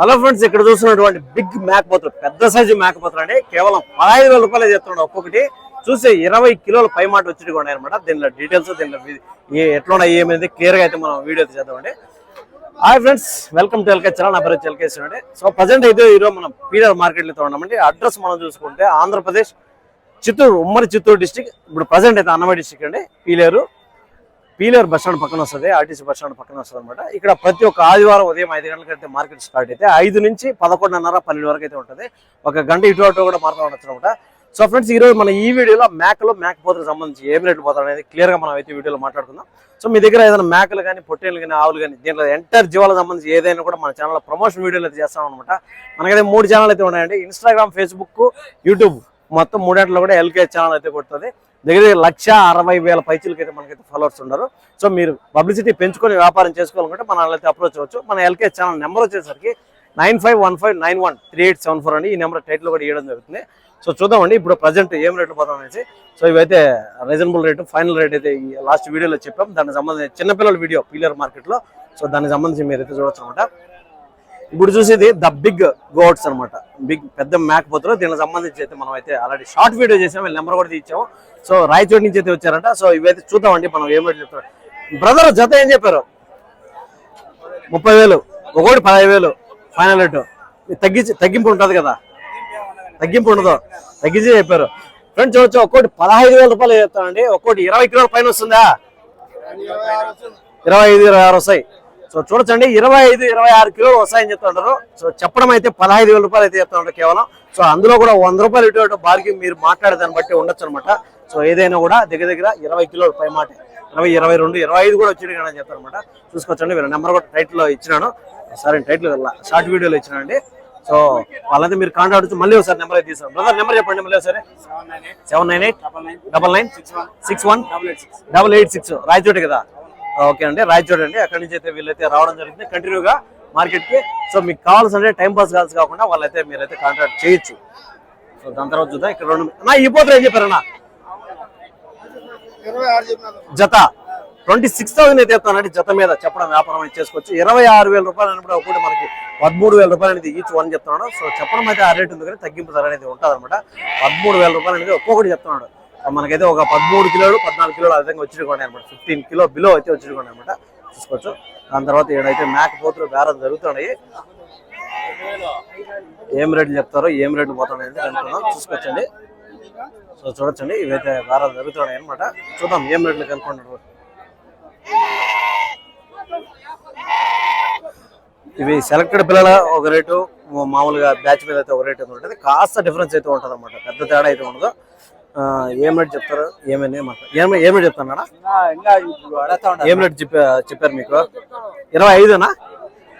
Hello friends ఇక్కడ చూస్తున్నటువంటి big మేకపోతులు పెద్ద సైజు మేకపోతులు అండి. కేవలం పదహైదు వేల రూపాయలు చెప్తున్నాడు ఒక్కొక్కటి. చూస్తే ఇరవై కిలోల పై మాట వచ్చి కూడా అనమాట దీనిలో డీటెయిల్స్ దీనిలో ఏ ఎట్లా ఏమైంది క్లియర్గా అయితే మనం వీడియో చేద్దామండి. Hi friends welcome to LK channel నా పేరు ఎల్కేసి అండి సో ప్రజెంట్ అయితే ఈరోజు మనం పీడర్ మార్కెట్లో ఉన్నామండి. అడ్రస్ మనం చూసుకుంటే ఆంధ్రప్రదేశ్ చిత్తూరు ఉమ్మడి చిత్తూరు డిస్టిక్ ఇప్పుడు ప్రజెంట్ అయితే అన్నమయ్య డిస్టిక్ అండి. పీలేరు పీలర్ బస్ స్టాండ్ పక్కన వస్తుంది ఆర్టీసీ బస్ స్టాండ్ పక్కన వస్తుంది అనమాట ఇక్కడ ప్రతి ఒక్క ఆదివారం ఉదయం ఐదు గంటలకి అయితే మార్కెట్ స్టార్ట్ అయితే ఐదు నుంచి పదకొండున్నర పన్నెండు వరకు అయితే ఉంటుంది. ఒక గంట ఇటు అటు కూడా మారుతూ ఉండొచ్చు అనమాట సో ఫ్రెండ్స్ ఈ రోజు మన ఈ వీడియోలో మేకలు మేకపోతులకు సంబంధించి ఏం రేట్లు పోతాడు అనేది క్లియర్గా మనం అయితే వీడియోలో మాట్లాడుకుందాం. సో మీ దగ్గర ఏదైనా మేకలు కానీ పొట్టేలు కానీ ఆవులు కానీ దీంట్లో ఎంటర్ జీవాలకు సంబంధించి ఏదైనా కూడా మన ఛానల్ ప్రమోషన్ వీడియోలు అయితే చేస్తాం అనమాట మనకైతే మూడు ఛానల్ అయితే ఉన్నాయండి. ఇన్స్టాగ్రామ్ ఫేస్బుక్ యూట్యూబ్ మొత్తం మూడేట్లో కూడా ఎల్కే ఛానల్ అయితే కొడుతుంది. దగ్గర దగ్గర లక్ష అరవై వేల పైచీలకి అయితే మనకైతే ఫాలోవర్స్ ఉన్నారు. సో మీరు పబ్లిసిటీ పెంచుకొని వ్యాపారం చేసుకోవాలనుకుంటే మన అయితే అప్రోచ్ అవ్వచ్చు. మన ఎల్కే ఛానల్ నెంబర్ వచ్చేసరికి nine five one five nine one three eight seven four అండి ఈ నెంబర్ టైటిల్ కూడా ఇవ్వడం జరుగుతుంది. సో చూద్దామండి ఇప్పుడు ప్రజెంట్ ఏం రేట్లు పోతాం అనేసి. సో ఇవైతే రీజనబుల్ రేటు ఫైనల్ రేట్ అయితే ఈ లాస్ట్ వీడియోలో చెప్పాం. దానికి సంబంధించి చిన్నపిల్లల వీడియో పీలర్ మార్కెట్లో సో దానికి సంబంధించి మీరు అయితే చూడొచ్చు అనమాట ఇప్పుడు చూసేది ద బిగ్ గోట్స్ అన్నమాట. బిగ్ పెద్ద మేకపోతులు దీనికి సంబంధించి అయితే మనం అయితే ఆల్రెడీ షార్ట్ వీడియో చేసాం. వీళ్ళ నెంబర్ కూడా ఇచ్చాము సో రాయచోటి నుంచి అయితే వచ్చారంట. సో ఇవైతే చూద్దామండి. మనం ఏం రేట్ చెప్తారు. బ్రదర్ జత ఏం చెప్పారు? ముప్పై వేలు. ఒకటి పదహైదు వేలు. ఫైనల్ రేటు ఇది తగ్గించి తగ్గింపు ఉంటుంది కదా. తగ్గింపు ఉండదు. తగ్గించి చెప్పారు. ఫ్రెండ్స్ చూడొచ్చు. ఒక్కోటి పదహైదు వేల రూపాయలు చెప్తానండి. ఒక్కోటి ఇరవై కిలోల పైన వస్తుందా? ఇరవై ఐదు ఇరవై ఆరు వస్తాయి. సో చూడొచ్చండి ఇరవై ఐదు ఇరవై ఆరు కిలోలు వస్తాయని చెప్తుంటారు సో చెప్పడం అయితే పదహైదు వేల రూపాయలు అయితే చెప్తా ఉంటారు కేవలం. సో అందులో కూడా వంద రూపాయలు ఇటు అటు బార్కి మీరు మాట్లాడే దాన్ని బట్టి ఉండొచ్చు అనమాట సో ఏదైనా కూడా దగ్గర దగ్గర ఇరవై కిలోలు పై మాట ఇరవై ఇరవై రెండు ఇరవై ఐదు కూడా వచ్చి కానీ చెప్తారు అనమాట. చూసుకోవచ్చండి వీళ్ళ నెంబర్ కూడా టైటిల్లో ఇచ్చినాను. సరే టైటిల్ షార్ట్ వీడియోలో ఇచ్చినానండి సో వాళ్ళైతే మీరు కాంటాక్ట్ మళ్ళీ ఒకసారి నెంబర్ అయితే తీసాను బ్రదర్ నెంబర్ చెప్పండి మళ్ళీ ఒకసారి. Seven nine eight double nine six one double eight six. Rayachoti కదా? ఓకే అండి రాయచోటి అండి అక్కడి నుంచి అయితే వీళ్ళైతే రావడం జరుగుతుంది కంటిన్యూగా మార్కెట్కి సో మీకు కావాల్సిన టైం పాస్ కాల్స్ కాకుండా వాళ్ళైతే మీరైతే కాంటాక్ట్ చేయొచ్చు. సో దాని తర్వాత చూద్దాం ఇక్కడ రెండు నా ఈ పోతే ఏం చెప్పారన్నా జత. ట్వంటీ సిక్స్ థౌసండ్ అయితే చెప్తానండి జత మీద చెప్పడం వ్యాపారం అయితే చేసుకోవచ్చు. ఇరవై ఆరు వేల రూపాయలు అన్నప్పుడు ఒకటి మనకి పదమూడు వేల రూపాయలు అనేది ఈచ్ వన్ చెప్తున్నాడు. సో చెప్పడం అయితే ఆ రేట్ ఉంది కానీ తగ్గింపు ధర అనేది ఉంటుంది అనమాట పదమూడు వేల రూపాయలు అనేది ఒక్కొక్కటి చెప్తున్నాడు. మనకైతే ఒక పదమూడు కిలోలు పద్నాలుగు కిలోలు ఆ విధంగా అనమాట ఫిఫ్టీన్ కిలో బిలో అయితే వచ్చిరుకోండి అనమాట చూసుకోవచ్చు. దాని తర్వాత ఏడైతే మేక పోతులు బేరం జరుగుతున్నాయి. ఏం రేట్లు చెప్తారో ఏం రేట్లు పోతున్నాయి కనుక్కున్నాం చూసుకోవచ్చండి. సో చూడొచ్చండి. ఇవైతే బేరాలు జరుగుతున్నాయి అనమాట చూద్దాం ఏం రేట్లు కనుక్కున్నాడు ఇవి సెలెక్టెడ్ పిల్లల ఒక రేటు మామూలుగా బ్యాచ్ మీద అయితే ఒక రేట్ ఉంటుంది. కాస్త డిఫరెన్స్ అయితే ఉంటుంది అనమాట పెద్ద తేడా అయితే ఉండదు. ఏం రేట్ చెప్తారు? ఏమైనా ఏం ఏం రేట్ ఉంటారు ఏం రేట్ చెప్పా చెప్పారు మీకు? ఇరవై ఐదునా?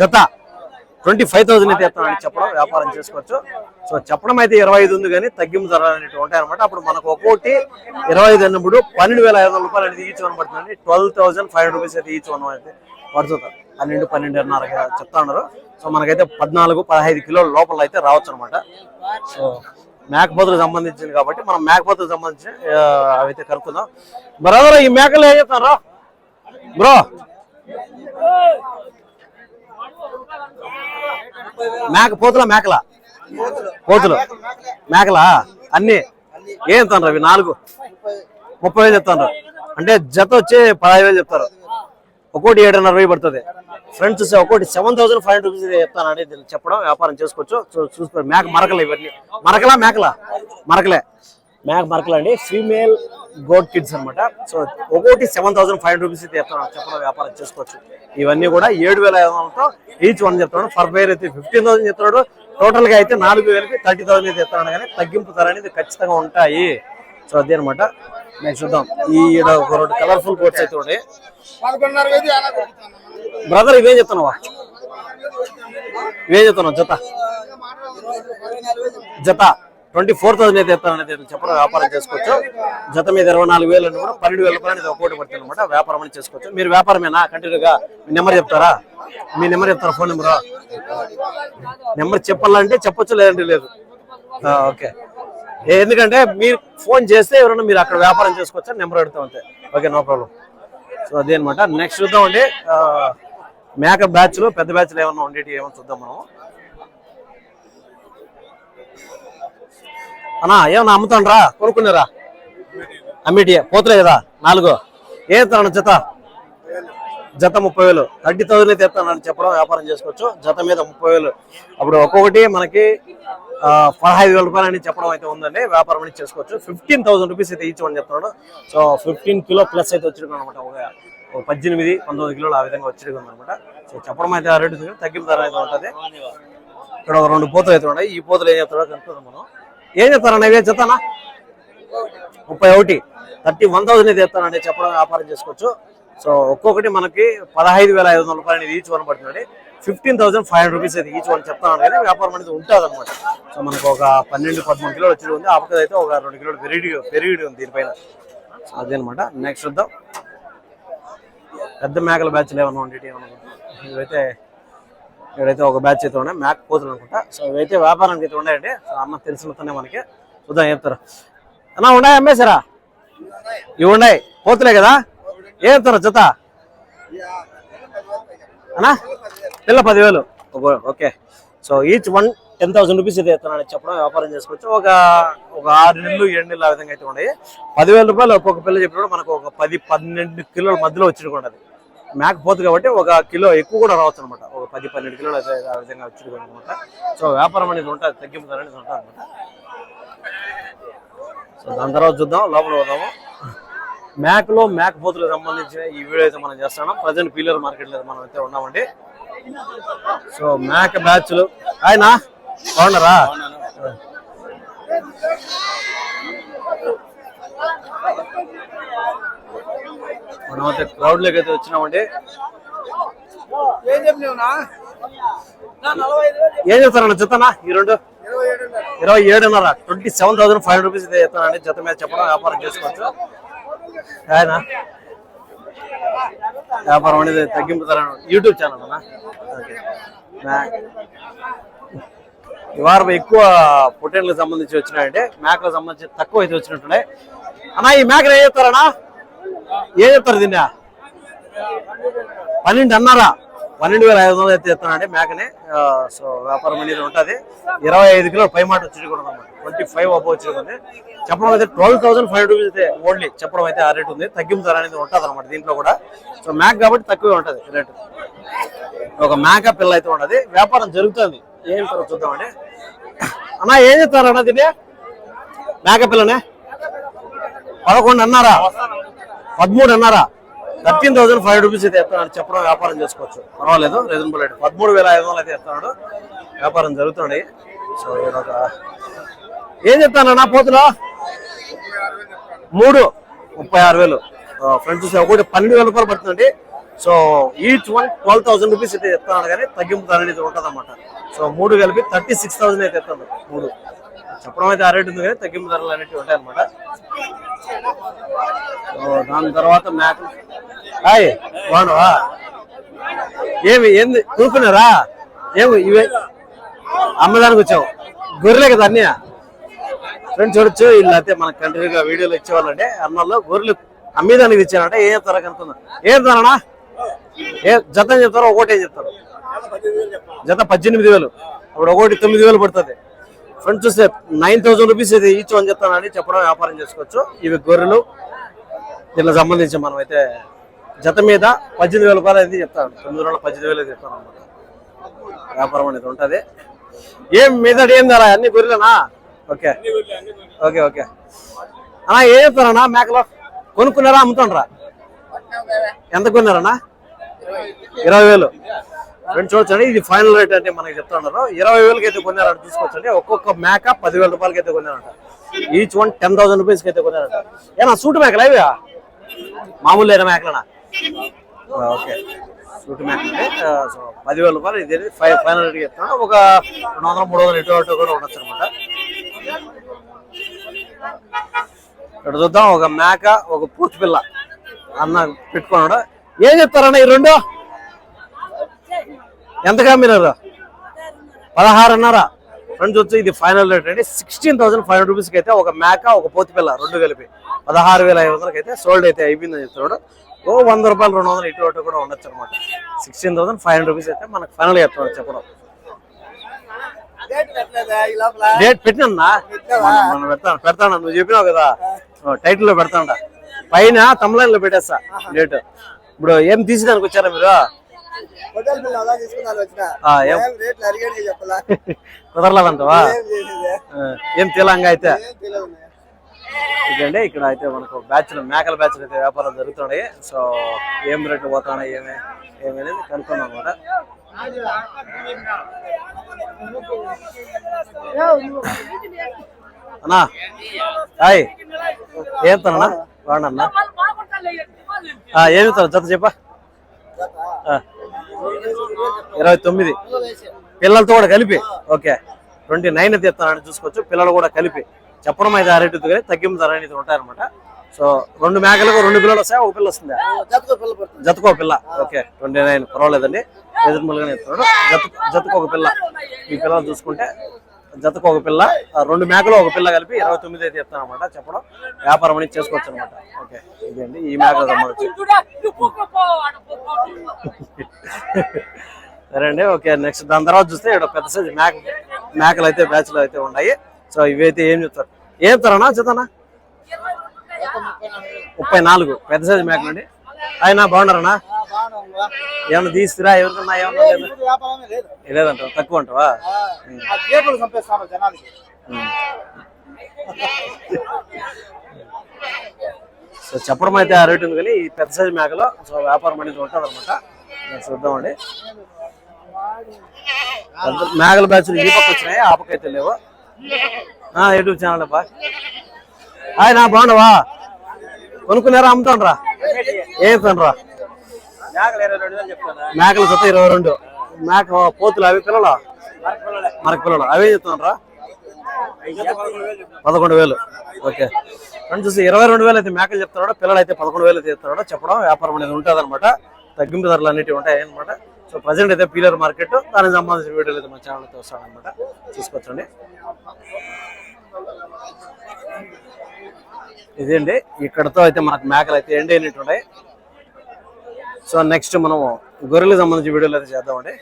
జత. ట్వంటీ ఫైవ్ థౌసండ్ అయితే చెప్తానని చెప్పడం వ్యాపారం చేసుకోవచ్చు. సో చెప్పడం అయితే ఇరవై ఐదు ఉంది కానీ తగ్గింపు ధర అనేవి ఉంటాయి అనమాట అప్పుడు మనకు ఒక్కోటి ఇరవై ఐదు అన్నప్పుడు పన్నెండు వేల ఐదు వందల రూపాయలు అనేది ఈచ్ వన్ పడుతుందండి. Twelve thousand five hundred rupees అయితే ఈచ్ వన్ అయితే పడుతుంది. పన్నెండు పన్నెండున్నర చెప్తా ఉన్నారు. సో మనకైతే పద్నాలుగు పదహైదు కిలోల లోపల అయితే రావచ్చు అనమాట సో మేకపోతులకు సంబంధించింది కాబట్టి మనం మేకపోతులకు సంబంధించి అవైతే కనుక్కుందాం. బ్రదర్ ఈ మేకలు ఏం చెప్తారా బ్రో మేక పోతుల మేకల? పోతులు. మేకలా? అన్ని? ఏం చెప్తాను అవి? నాలుగు? ముప్పై వేలు చెప్తాను అంటే జత వచ్చి పదహైదు వేలు చెప్తారు. ఒక్కోటి ఏడున్నర వెయ్యి పడుతుంది. ఫ్రెండ్స్ చూస్తే seven thousand five hundred rupees చెప్తానండి దీన్ని చెప్పడం వ్యాపారం చేసుకోవచ్చు. చూసుకో మేక మరకలు ఇవన్నీ. మరకలా మేకలా? మరకలే. మేక మరకలు అండి. ఫీమేల్ గోడ్ కిడ్స్ అన్నమాట. సో ఒక్కోటి seven thousand five hundred rupees అయితే చెప్తాను. చెప్పడం వ్యాపారం చేసుకోవచ్చు. ఇవన్నీ కూడా ఏడు వేల ఐదు వందలతో ఈచ్ వన్ చెప్తాడు ఫర్ పేర్ అయితే ఫిఫ్టీన్ థౌసండ్ చెప్తున్నాడు. టోటల్గా అయితే నాలుగు వేలకి థర్టీ థౌసండ్ అయితే చెప్తాడు కానీ తగ్గింపు ధర అనేది ఖచ్చితంగా ఉంటాయి. సో అదే అనమాట నెక్స్ట్ చూద్దాం. ఈ ఈడ ఒక రెండు కలర్ఫుల్ కోట్స్ అయితే ఉన్నాయి. బ్రదర్ ఇవేం చెప్తున్నావా? ఇవేం చెప్తున్నావు? జత. జత. ట్వంటీ ఫోర్ థౌసండ్ అయితే చెప్తానని చెప్పడం వ్యాపారం చేసుకోవచ్చు. జత మీద ఇరవై నాలుగు వేలు కూడా పన్నెండు వేల రూపాయలు అనేది ఒకటి పడుతుంది అనమాట వ్యాపారం అని చేసుకోవచ్చు. మీరు వ్యాపారమేనా? కంటిన్యూగా మీ నెంబర్ చెప్తారా? మీ నెంబర్ చెప్తారా? Phone number? నెంబర్ చెప్పాలంటే చెప్పొచ్చు లేదంటే లేదు. ఓకే. ఎందుకంటే మీరు ఫోన్ చేస్తే ఎవరైనా మీరు అక్కడ వ్యాపారం చేసుకోవచ్చు నెంబర్ అడుగుతా అంతే. Okay no problem. సో అదే అనమాట నెక్స్ట్ చూద్దామండి. మేక బ్యాచ్లో పెద్ద బ్యాచ్లో ఏమన్నా ఉండేవి ఏమన్నా చూద్దాం మనం. అన్నా ఏమన్నా అమ్ముతాండ్రా? కొనుక్కున్నారా? అమ్మిటి పోతులే కదా నాలుగు. ఏ తన జత? జత ముప్పై వేలు. థర్టీ థౌసండ్ అయితే ఎత్తానని చెప్పడం వ్యాపారం చేసుకోవచ్చు. జత మీద ముప్పై వేలు. అప్పుడు ఒక్కొక్కటి మనకి పదహైదు వేల రూపాయలు అని చెప్పడం అయితే ఉందండి. వ్యాపారం అనేది చేసుకోవచ్చు. ఫిఫ్టీన్ థౌసండ్ రూపీస్ అయితే ఈచ్ చెప్తున్నాడు. సో ఫిఫ్టీన్ కిలో ప్లస్ అయితే వచ్చినాడు అనమాట ఒక పద్దెనిమిది పంతొమ్మిది కిలోలు ఆ విధంగా వచ్చేది అనమాట సో చెప్పడం అయితే ఆ రేటు తగ్గిన ధర అయితే ఉంటుంది. ఇక్కడ ఒక రెండు పూతలు అయితే ఉన్నాయి. ఈ పూతలు ఏం చెప్తాడో కనుక్కుందాం మనం. ఏం చెప్తారన్న ఇవే చెప్తానా? ముప్పై ఒకటి. థర్టీ వన్ థౌసండ్ అయితే చెప్తానండి చెప్పడం వ్యాపారం చేసుకోవచ్చు. సో ఒక్కొక్కటి మనకి పదహైదు వేల ఐదు వందల రూపాయలు అనేది ఈచ్ వన్ పడుతుంది fifteen thousand five hundred rupees అయితే ఈచ్ వన్ చెప్తాను కానీ వ్యాపారం అనేది ఉంటుంది అనమాట సో మనకు ఒక పన్నెండు పదమూడు కిలోలు వచ్చి ఉంది. ఆపకది ఒక రెండు కిలోలు పెరిగి పెరిగి ఉంది దీనిపైన. అదే అనమాట నెక్స్ట్ చూద్దాం. పెద్ద మేకల బ్యాచ్లు ఏమన్నా ఉండేటివి అనుకుంటున్నాను ఇవైతే ఇక్కడైతే ఒక బ్యాచ్ అయితే ఉన్నాయి. మేక కోతులు అనుకుంటా. సో ఇవైతే వ్యాపారానికి అయితే ఉన్నాయండి. సో అన్న తెలిసినతోనే మనకి చూద్దాం చెప్తారు. అన్న ఉన్నాయి అమ్మేశారా ఇవి ఉన్నాయి. కోతులే కదా? ఏం చెప్తారు జత? అన్నా పిల్ల పదివేలు. Okay. So each one ten thousand rupees అయితే ఎత్తున్నాను చెప్పడం వ్యాపారం చేసుకోవచ్చు. ఒక ఒక ఆరు నెలలు ఏడు నెలలు ఆ విధంగా అయితే ఉన్నాయి. పదివేల రూపాయలు ఒక్కొక్క పిల్ల చెప్పినప్పుడు మనకు ఒక పది పన్నెండు కిలోల మధ్యలో వచ్చి ఉండదు. మేక పోతు కాబట్టి ఒక కిలో ఎక్కువ కూడా రావచ్చు అనమాట ఒక పది పన్నెండు కిలోలు అయితే ఆ విధంగా వచ్చి అనమాట సో వ్యాపారం అనేది ఉంటుంది తగ్గింపు అనేది ఉంటుంది అనమాట సో దాని తర్వాత చూద్దాం లోపల పోదాము. మేకలో మేక పోతులకు సంబంధించిన ఈ వీడియో అయితే మనం చేస్తున్నాం. ప్రజెంట్ పీలర్ మార్కెట్లో మనం అయితే ఉన్నామండి. సో మేక బ్యాచ్లు. ఆయన బాగున్నారా? మనం అయితే క్రౌడ్లోకి అయితే వచ్చినామండి ఏం చెప్తారన్న జతనా ఈ రెండు? ఇరవై ఏడున్నర twenty seven thousand five rupees అయితే చెప్తానండి జత మీద చెప్పడం వ్యాపారం చేసుకోవచ్చు. ఆయన? వ్యాపారం అనేది తగ్గింపు యూట్యూబ్ ఛానల్ అన్న? ఈ వారం ఎక్కువ పొటేన్లకు సంబంధించి వచ్చినాయంటే మేకలకు సంబంధించి తక్కువ అయితే వచ్చినట్టున్నాయి. అన్నా ఈ మేకలు ఏం చెప్తారన్నా? ఏం చెప్తారు దీన్ని? పన్నెండు అన్నారా? పన్నెండు వేల ఐదు వందలు అయితే చెప్తానండి మేకని. సో వ్యాపారం అనేది ఉంటుంది. ఇరవై ఐదు కిలో పై మాట వచ్చి కూడా అన్నమాట. ట్వంటీ ఫైవ్ అబ్బో వచ్చి ఉంది. చెప్పడం అయితే ట్వెల్వ్ థౌసండ్ ఫైవ్ రూపీస్ అయితే ఓన్లీ చెప్పడం అయితే ఆ రేట్ ఉంది. తగ్గింపు ధర అనేది ఉంటుంది అనమాట దీంట్లో కూడా. సో మేక కాబట్టి తక్కువే ఉంటుంది రేటు. ఒక మేక పిల్ల అయితే ఉంటుంది. వ్యాపారం జరుగుతుంది. ఏం తర్వాత చూద్దామండి. అన్నా ఏం చెప్తారన్నా దీన్ని? మేక పిల్లనే? పదకొండు అన్నారా? పదమూడు అన్నారా థర్టీన్ థౌసండ్ ఫైవ్ రూపీస్ అయితే ఎత్తాడు చెప్పడం వ్యాపారం చేసుకోవచ్చు. పర్వాలేదు రీజనబుల్ రేట్ పదమూడు వేల ఐదు వందలు అయితే ఎత్తున్నాడు. వ్యాపారం జరుగుతుంది. సో ఈరోజు ఏం చెప్తానన్నా పోతులో? మూడు ముప్పై ఆరు వేలు. ఫ్రెండ్స్ చూస్తే ఒకటి పన్నెండు వేల రూపాయలు పడుతుందండి. So each one twelve thousand rupees అయితే చెప్తాను కానీ తగ్గింపు ధర అనేది ఉంటుంది అనమాట సో మూడు కలిపి థర్టీ సిక్స్ థౌసండ్ అయితే ఎత్తాను మూడు. చెప్పడం అయితే ఆ రేటు ఉంది కానీ తగ్గింపు ధరలు అనేవి ఉంటాయి అనమాట దాని తర్వాత మేకలు హాయ్ బాగున్నావా? ఏమి ఏంది కూర్చున్నారా ఏమి ఇవే అమ్మదానికి వచ్చావు. గొర్రెలే కదా అన్నీ ఫ్రెండ్స్ చూడొచ్చు వీళ్ళు అయితే మనకు కంట్రీగా వీడియోలు ఇచ్చేవాళ్ళంటే అన్నల్లో గొర్రెలు అమ్మేదానికి తెచ్చానంటే ఏం చెప్తారా కనుక్కుందాం ఏం చెప్తారన్నా ఏ జత ఏం చెప్తారో ఒకటే చెప్తారు. జత పద్దెనిమిది వేలు. అప్పుడు ఒకటి తొమ్మిది వేలు పడుతుంది. ఫ్రంట్ చూస్తే నైన్ థౌసండ్ రూపీస్ ఇది ఈచ్ అని చెప్తానని చెప్పడం వ్యాపారం చేసుకోవచ్చు. ఇవి గొర్రెలు. దీనికి సంబంధించి మనం అయితే జత మీద పద్దెనిమిది వేల రూపాయలు అయితే చెప్తాను. తొమ్మిది వందల పద్దెనిమిది వేలు చెప్తాను అనమాట వ్యాపారం అనేది ఉంటుంది. ఏం మీద ఏం ధర? అన్ని గొర్రెలేనా? ఓకే. Okay okay. అన్నా ఏం చెప్తారన్నా మేకలో కొనుక్కున్నారా అమ్ముతుండ్రా ఎంత కొన్నారన్నా? ఇరవై వేలు. రెండు చూడొచ్చండి. ఇది ఫైనల్ రేట్ అంటే మనకి చెప్తున్నారు ఇరవై వేలకి అయితే కొన్నారంట చూసుకోవచ్చండి. ఒక్కొక్క మేక పదివేల రూపాయలకి అయితే కొన్నారంట. ఈచ్ వన్ టెన్ థౌసండ్ రూపీస్కి అయితే కొన్నారంట. ఏనా సూట్ మేకలు అవి మామూలు లేని మేకలనా ఓకే. సూట్ మేకలు సో పదివేల రూపాయలు ఇది ఫైవ్ ఫైనల్ రేట్ చెప్తాను ఒక రెండు వందల మూడు వందలు ఇటు అటు కూడా ఉండొచ్చు అనమాట ఇక్కడ చూద్దాం. ఒక మేక ఒక పూర్తి పిల్ల అన్న పెట్టుకున్నాడు? ఏం చెప్తారన్న ఈ రెండు? ఎంతగా మీరు పదహారున్నర. ఫ్రెండ్స్ వచ్చి ఇది ఫైనల్ రేట్ అండి. సిక్స్టీన్ థౌసండ్ ఫైవ్ హండ్రెడ్ రూపీస్కి అయితే ఒక మేక ఒక పోతి పిల్ల రెండు కలిపి పదహారు వేల ఐదు వందలకి అయితే సోల్డ్ అయితే అయిపోయిందని చెప్తున్నాడు. ఓ వంద రూపాయలు రెండు వందలు ఇటు అటు కూడా ఉండొచ్చు అనమాట sixteen thousand five hundred rupees అయితే మనకు ఫైనల్ చెప్తాను చెప్పడం. డేట్ పెట్టినా మనం పెడతాను పెడతాను. నువ్వు చెప్పినావు కదా. టైటిల్లో పెడతాండ. పైన తమిళంలో పెట్టేస్తా. డేట్ ఇప్పుడు ఏం తీసేదానికి వచ్చారా మీరు? హోటల్ బిల్ అలా తీసుకున్నారు వచ్చిన? ఆ, ఏం రేట్లు చెప్పలా? కుదరలేదంటవా? తెలంగా అయితే? ఇదండి ఇక్కడ అయితే మనకు బ్యాచ్ మేకల బ్యాచ్ అయితే వ్యాపారం జరుగుతున్నాయి. సో ఏం రేట్లు పోతున్నాయి ఏమి ఏమి అనేది కనుక్కుందాం అనమాట అన్నా హాయ్. ఏం తనన్నా? బాగున్నా ఏమి తన జత చెప్పా? ఇరవై తొమ్మిది. పిల్లలతో కూడా కలిపి. ఓకే. ట్వంటీ నైన్ అయితే ఇస్తానని చూసుకోవచ్చు. పిల్లలు కూడా కలిపి. చెప్పడం అయితే ఆ రేటు కానీ తగ్గింపు ధర అనేది ఉంటాయన్నమాట. సో రెండు మేకలకు రెండు పిల్లలు వస్తాయి? ఒక పిల్ల వస్తుందా? జతకు పిల్ల పడుతుంది. జతకో పిల్ల. ఓకే. ట్వంటీ నైన్ పర్వాలేదండి. ఎదురుమలుగానే ఇస్తున్నాడు జత జతకు ఒక పిల్ల. ఈ పిల్లలు చూసుకుంటే జతకు ఒక పిల్ల. ఆ రెండు మేకలు ఒక పిల్ల కలిపి ఇరవై తొమ్మిది అయితే ఇస్తాను అనమాట చెప్పడం. వ్యాపారం అనేది చేసుకోవచ్చు అనమాట ఓకే. ఇదండి ఈ మేకలు సంబంధించి సరే అండి ఓకే నెక్స్ట్ దాని తర్వాత చూస్తే ఇక్కడ పెద్ద సైజ్ మేక మేకలు అయితే బ్యాచ్లు అయితే ఉన్నాయి. సో ఇవైతే ఏం చెప్తారు? ఏం చెప్తారన్నా చెప్తానా? ముప్పై నాలుగు పెద్ద సైజు మేకలు అండి. ఆయన బాగున్నారన్నా? ఏమన్నా తీస్తురా ఎవరికన్నా ఏమన్నా లేదా? ఇప్పుడు వ్యాపారమే లేదు లేదంటావా? తక్కువ అంటావా? సో చెప్పడం అయితే ఆ రేటు ఉంది కానీ ఈ పెద్ద సైజు మేకలో సో వ్యాపారం అనేది ఉంటుంది అనమాట చూద్దామండి. మేఘల మేకల బ్యాచ్లు ఈ పక్క వచ్చినాయి? ఆ పక్క అయితే లేవు? ఆ, యూట్యూబ్ ఛానల్ అబ్బా? హాయ్ నా బాగున్నావా? కొనుక్కున్నారా అమ్ముతాండ్రా ఏం రా మేకల జత ఇరవై రెండు. మేక పోతులు అవి పిల్లలు మరక పిల్లలు అవే చెప్తున్నారా పదకొండు వేలు. ఓకే. ఫ్రెండ్స్ చూసి ఇరవై రెండు వేలు అయితే మేకలు చెప్తున్నాడు పిల్లలు అయితే పదకొండు వేలు అయితే చెప్తున్నాడు చెప్పడం వ్యాపారం అనేది ఉంటుంది అనమాట తగ్గింపు ధరలు అనేటివి ఉంటాయి అనమాట సో ప్రజెంట్ అయితే పీలర్ మార్కెట్ దానికి సంబంధించిన వీడియోలు అయితే మా ఛానల్ అయితే వస్తాడనమాట చూసుకోవచ్చండి. ఇదండి ఇక్కడతో అయితే మనకు మేకలు అయితే ఎండ్ అయినట్టు సో నెక్స్ట్ మనము గొర్రెలకు సంబంధించిన వీడియోలు అయితే చేద్దామండి.